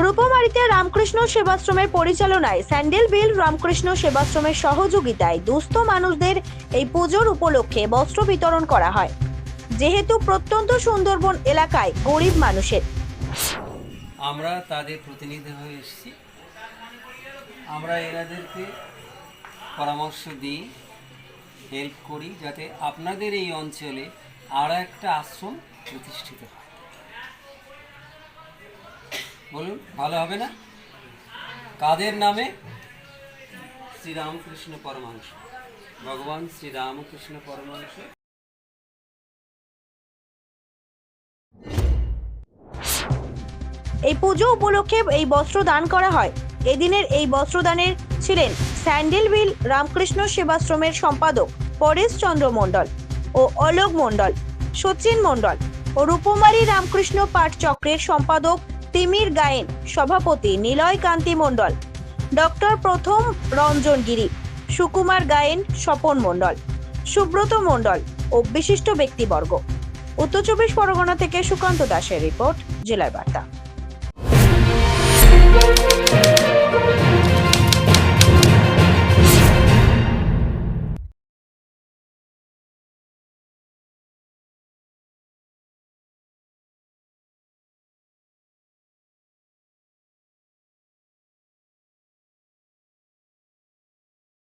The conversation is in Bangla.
রূপমারিতে রামকৃষ্ণ সেবাশ্রমের পরিচালনায় স্যান্ডেলভিল রামকৃষ্ণ সেবাশ্রমের সহযোগিতায় দুস্থ মানুষদের এই পুজোর উপলক্ষে বস্ত্র বিতরণ করা হয়। যেহেতু প্রত্যন্ত সুন্দরবন এলাকায় গরিব মানুষের। আমরা তাদের প্রতিনিধি হয়ে এসেছি। আমরা এনাদেরকে পরামর্শ দিই হেল্প করি যাতে আপনাদের এই অঞ্চলে আরও একটা আশ্রম প্রতিষ্ঠিত হয়। বলুন, ভালো হবে না? কাদের নামে? শ্রীরামকৃষ্ণ পরমাংশ। ভগবান শ্রীরামকৃষ্ণ পরমাংশ। এই পুজো উপলক্ষে এই বস্ত্র দান করা হয়। এদিনের এই বস্ত্রদানের ছিলেন স্যান্ডেলভিল রামকৃষ্ণ সেবাশ্রমের সম্পাদক পরেশ চন্দ্র মণ্ডল ও অলোক মণ্ডল, সচিন মণ্ডল ও রূপমারী রামকৃষ্ণ পাঠ চক্রের সম্পাদক তিমির গায়েন, সভাপতি নিলয় কান্তি মণ্ডল। ডক্টর প্রথম রঞ্জন গিরি, সুকুমার গায়েন, স্বপন মণ্ডল। সুব্রত মণ্ডল ও বিশিষ্ট ব্যক্তিবর্গ। উত্তর চব্বিশ পরগনা থেকে সুকান্ত দাসের রিপোর্ট জেলার বার্তা।